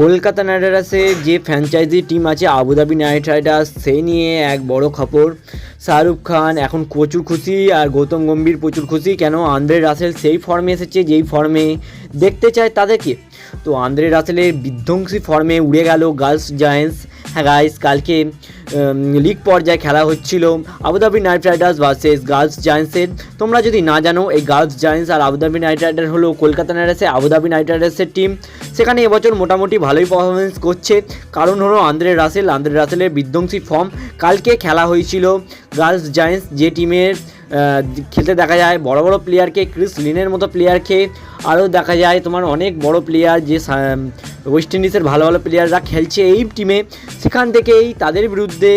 Kolkata night রাইডার্সের যে franchise team আছে আবুধাবি নাইট রাইডার্স সেই নিয়ে এক বড় খবর। শাহরুখ খান এখন প্রচুর খুশি আর গৌতম গম্ভীর প্রচুর খুশি। কেন? আন্দ্রে রাসেল সেই ফর্মে এসেছে, যেই ফর্মে দেখতে চায় তাদেরকে। তো আন্দ্রে রাসেলের বিধ্বংসী ফর্মে উড়ে গেল গার্লস জায়েন্টস। গাইস কালকে লিগ পর্যায়ে খেলা হচ্ছিল Abu Dhabi Knight Riders versus Gulf জায়েন্টসের তোমরা যদি না জানো, এই গার্লস জায়েন্টস আর আবুধাবি নাইট রাইডার হলো কলকাতা নাইট রাইডার্সের, আবুধাবি নাইট রাইডার্সের টিম সেখানে এবছর মোটামুটি ভালোই পারফরমেন্স করছে। কারণ হলো আন্দ্রে রাসেল, আন্দ্রে রাসেলের বিধ্বংসী ফর্ম কালকে খেলা হয়েছিল গার্লস জায়েন্টস যে টিমের খেলতে দেখা যায় বড় বড় প্লেয়ারকে ক্রিস লিনের মতো প্লেয়ারকে আরও দেখা যায় তোমার অনেক বড় প্লেয়ার যে ওয়েস্ট ইন্ডিজের ভালো ভালো প্লেয়াররা খেলছে এই টিমে সেখান থেকেই তাদের বিরুদ্ধে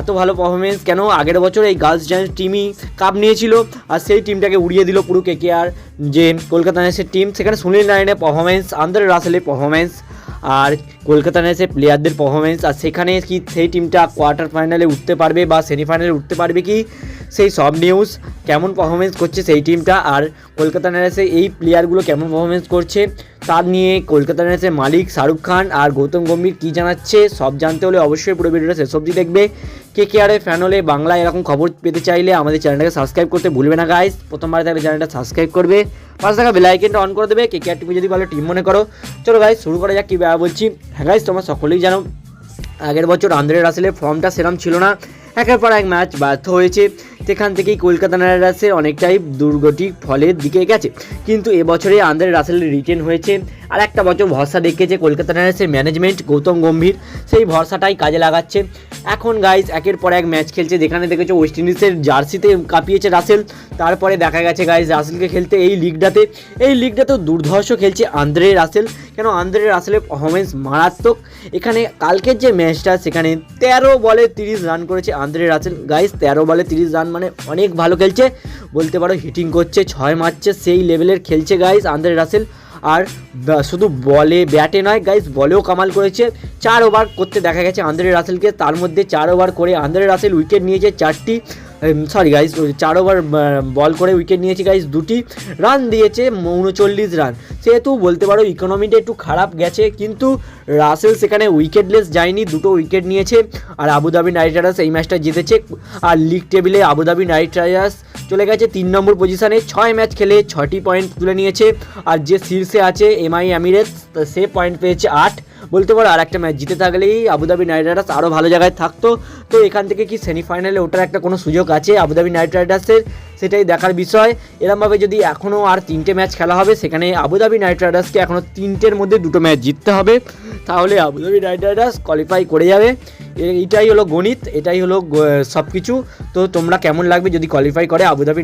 এত ভালো পারফরমেন্স কেন? আগের বছর এই গার্লস জায়ান্টস টিমই কাপ নিয়েছিল আর সেই টিমটাকে উড়িয়ে দিল পুরো কেকেআর যে কলকাতা নাইটসের টিম সেখানে সুনীল নারায়ণের পারফরমেন্স আন্দ্রে রাসেলের পারফরমেন্স আর কলকাতা নাইটসের প্লেয়ারদের পারফরমেন্স আর সেখানে কি সেই টিমটা কোয়ার্টার ফাইনালে উঠতে পারবে বা সেমিফাইনালে উঠতে পারবে কি? সেই সব নিউজ কেমন পারফরমেন্স করছে সেই টিমটা আর কলকাতা নাইটসের এই প্লেয়ারগুলো কেমন পারফরমেন্স করছে, তার নিয়ে কলকাতা নাইটসের মালিক শাহরুখ খান আর গৌতম গম্ভীর কী জানাচ্ছে, সব জানতে হলে অবশ্যই পুরো ভিডিওটা শেষ অবধি দেখবে। কে কে আর ফ্যান হলে বাংলা এরকম খবর পেতে চাইলে আমাদের চ্যানেলটাকে সাবস্ক্রাইব করতে ভুলবে না গাইস প্রথমবার থাকলে চ্যানেলটা সাবস্ক্রাইব করবে। পাশে থাকা বেলাইকেনটা অন করে দেবে। কে কে আর টিভি যদি ভালো টিম মনে করো। চলো গাইস শুরু করা যাক। কী ব্যাপার বলছি? হ্যাঁ গাইস তোমরা সকলেই জানো, আগের বছর আন্দ্রে রাসেলের ফর্মটা সেরম ছিল না। একের পর এক ম্যাচ ব্যর্থ হয়েছে। সেখান থেকেই কলকাতা নাইট রাইডার্সের অনেকটাই দুর্গতি ফলের দিকে গেছে কিন্তু এবছরে আন্দ্রে রাসেল রিটেন হয়েছে। আর একটা বছর ভরসা দেখিয়েছে কলকাতা নাইট রাইডার্সের ম্যানেজমেন্ট গৌতম গম্ভীর। সেই ভরসাটাই কাজে লাগাচ্ছে। এখন গাইস একের পর এক ম্যাচ খেলছে। যেখানে দেখেছ ওয়েস্ট ইন্ডিজের জার্সিতে কাঁপিয়েছে রাসেল। তারপরে দেখা গেছে গাইস রাসেলকে খেলতে এই লিগটাতে এই লিগটাতেও দুর্ধর্ষ খেলছে আন্দ্রে রাসেল। কেন আন্দ্রে রাসেলের পারফরমেন্স মারাত্মক? এখানে কালকের যে ম্যাচটা, সেখানে তেরো বলে তিরিশ রান করেছে আন্দ্রে রাসেল। গাইস তেরো বলে তিরিশ রান মানে অনেক ভালো খেলছে। বলতে পারো হিটিং করছে, ছয় মারছে, সেই লেভেলের খেলছে গাইস আন্দ্রে রাসেল। আর শুধু বলে ব্যাটে নয় গাইস বলেও কামাল করেছে। চার ওভার করতে দেখা গেছে আন্দ্রে রাসেলকে। তার মধ্যে চার ওভার করে আন্দ্রে রাসেল উইকেট নিয়েছে চারটি। সরি গাইজ চার ওভার বল করে উইকেট নিয়েছে গাইজ দুটি রান দিয়েছে, উনচল্লিশ রান সেহেতু বলতে পারো ইকোনমিটা একটু খারাপ গেছে, কিন্তু রাসেল সেখানে উইকেটলেস যায়নি, দুটো উইকেট নিয়েছে, আর আবুধাবি নাইট রাইডার্স এই ম্যাচটা জিতেছে, আর লিগ টেবিলে আবুধাবি নাইট রাইডার্স চলে গেছে তিন নম্বর পজিশনে ছয় ম্যাচ খেলে ছটি পয়েন্ট তুলে নিয়েছে। আর যে শীর্ষে আছে এমআই আমিরেটস সে পয়েন্ট পেয়েছে আট। বলতে পারো আর একটা ম্যাচ জিতে থাকলেই আবুধাবি নাইট রাইডার্স আরও ভালো জায়গায় থাকতো। তো এখান থেকে কি সেমিফাইনালে ওটার একটা কোনো সুযোগ আছে আবুধাবি নাইট রাইডার্সের সেটাই দেখার বিষয়। এরমভাবে যদি এখনও আর তিনটে ম্যাচ খেলা হবে, সেখানে আবুধাবি নাইট রাইডার্সকে এখনও তিনটের মধ্যে দুটো ম্যাচ জিততে হবে। তাহলে আবুধাবি নাইট রাইডার্স কোয়ালিফাই করে যাবে। এটাই হলো গণিত, এটাই হলো সব কিছু তো তোমরা কেমন লাগবে যদি কোয়ালিফাই করে আবুধাবি